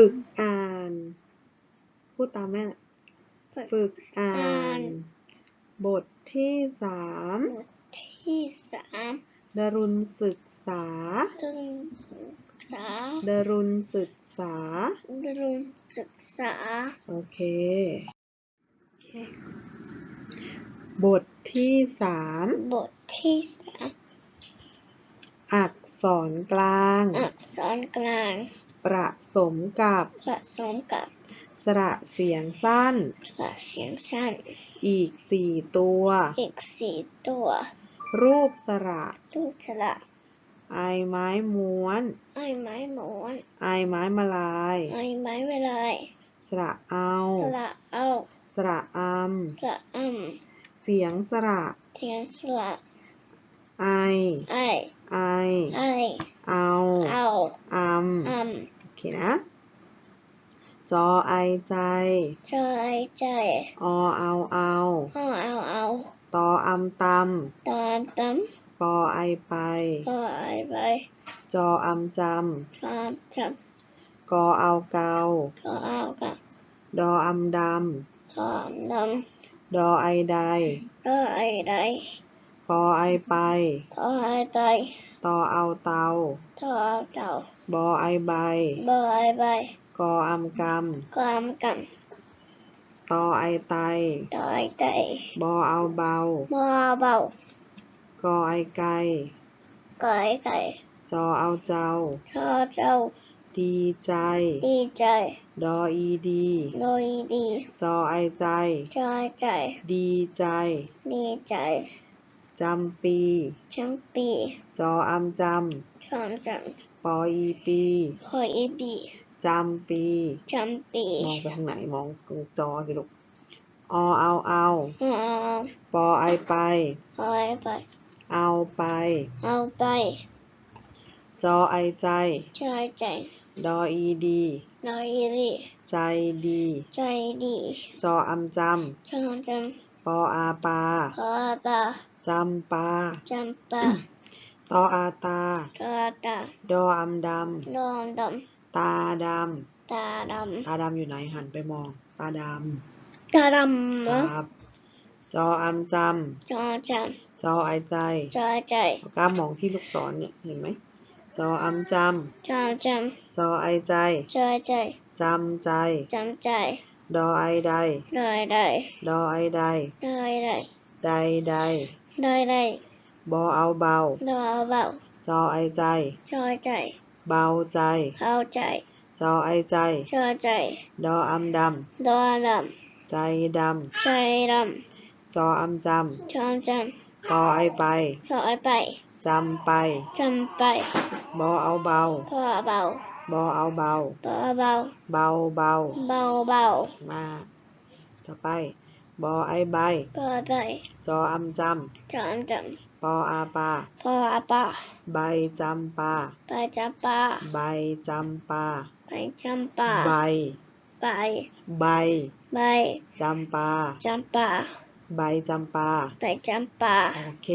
ฝึกอ่าน พูดตามแม่ ฝึกฝึกอ่าอ่านนบทที่สามบทที่สามดรุณศึกษาตึงศึกษาดรุณศึกษาดรุณศึกษา โอเค บทที่สามบทที่สามอักษรกลาง อักษรกลาง ประสมกับ ผสมกับสระเสียงสั้นกระเสียงสั้น อีกสี่ตัว อีกสี่ตัว รูปสระ ลูกฉละไอไม้ม้วน ไอ้ไม้หมอนไอไม้มาลาย ไอ้ไม้เวลายสระเอาสละเอาสระอำสละอ่ำเสียงสระเทียนสละไอ ไอ้ไอ ไอ้ เอาเอาอำอ่โอเคนะ จอไอใจำใจใจอเอาเอาเอาเอาเอาตออำตตามตำำปอไอไปก็ไอ้ไป จออำจตามจำกอเอาเกาำก็เอากับดออำดตามดำดอไอใดำก็ไอ้ใด ปอไอไปก็ไอ้ไปตอเอาเตาก็เอาเต่าบอไอใบบ่ไอ้ใบกออำกก็อำกันำตอไอไตต่อยใจบอเอาเบาบ่เบากอไอไกก็ไอ้ไก่จอเอาเจ้า ชอเจ้าดีใจ ดีใจดออีดี โดยดีจอไอใจจอยใจ ดีใจ ดีใจ จำปีช่างปี จออำจช่างจังำปออีปีคอยอีบีจำปีจำปีมองไปทางไหนมองตรงจอสิลูกอเอาเอาเอาปอไอไปคอยไป เอาไป เอาไป จอไอใจจอยใจดออีดีโดยดีใจดี ใจดี จออำจช่างจังำปออาปาพอตา จำปา จำปา ตออาตาตาตา ดออำดดอมดำำตาดตาดำ ตาดำอยู่ไหนหันไปมอง ตาดำ ตาดำำเหรอครับ จออำจจอจังำจอไอใจ จอยใจเอากล้ามมองที่ลูกศรเนี่ยเห็นไหม จออำจจอจำ จอไอใจำจอยใจ จำใจ จำใจ ดอไอใดโดยได้ดอไอใดโดยได้ใด ใด โดยได้บอเอาเบา โดยเบา จอไอใจ จอยใจ เบาใจเข้าใจ จอไอใจ จอใจ ดออำดดอดำ ใจดำ ใจดำ จออำจำ จอจำปอไอไปำจอยไป จำไป จำไป บอเอาเบาพอเบา บอเอาเบาพอเบา เบาเบา เบาเบา มา ต่อไป บอไอใบพอไปจออำจจอจำปออาปาำพออาปาใบจำปาไปจำปาใบจำปา ไปจำปาใบ ไปใบไปจำปา จำปาใบจำปา ไปจำปาโอเค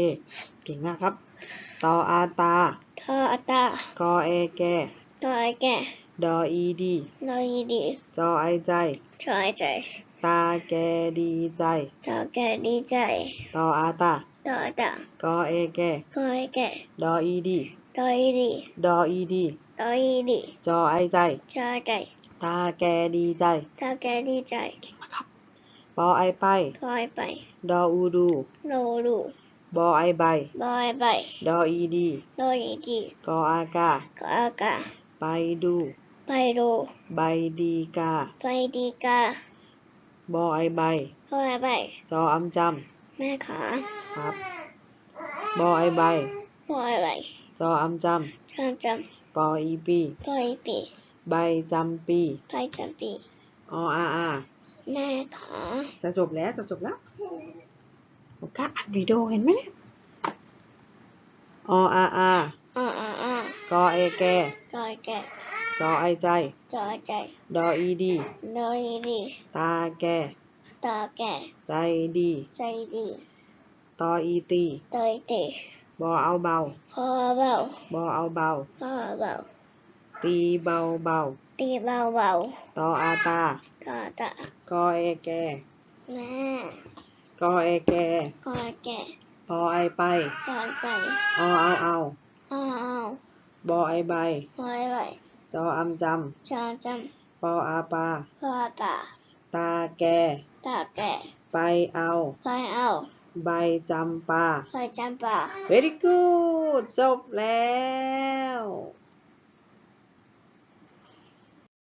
เก่งมากครับ ตออาตา ทอตากอเอแกตอยแก่ดออีดีนอยดีจอไอใจ ชอยใจ ตาแกดีใจตอแก่ดีใจ ตออาตา ตอตา กอเอแกคอยแก่ดออีดีตอยดี ดออีดีตอยดี จอไอใจชอยใจ ตาแกดีใจตอแก่ดีใจปอไอไปคอยไป ดออูดูโนรูบอไอใบ บอยไปดออีดีโนอยดี กออากาก็อากา ไปดู ไปดู ใบดีกาไปดีกา บอไอใบคอยไปจออำจแม่ขาำครับบอไอใบคอยไปจออำจจำจำปออีปีำคอยปีใบจำปีไปจำปีออาอาแม่ขาจะจบแล้วจะจบแล้วโอก้าอัดวิดีโอเห็นไหมเนี่ยออาอาอ่าอ่าอ่ากอเอแกจอยแก่จอไอใจจอยใจดออีดีโนอยดีตาแก ตาแก่ใจดีใจดีตออีตีตอยเตะบอเอาเบาพอเบาบอเอาเบาพอเบาตีเบาเบาตตีเบาเบาตออาตาๆต่อตะกอ เอแกแม่กอเอแกคอยแก่ปอไอไปคอยไปอเอาเอาอ้าวอ้าวบอไอใบคอยไหวจออำจชาจำปออาปาำพ่อตา ตาแก ตาแก่ไปเอาคอยเอา ใบจำปาคอยจำปา very good จบแล้ว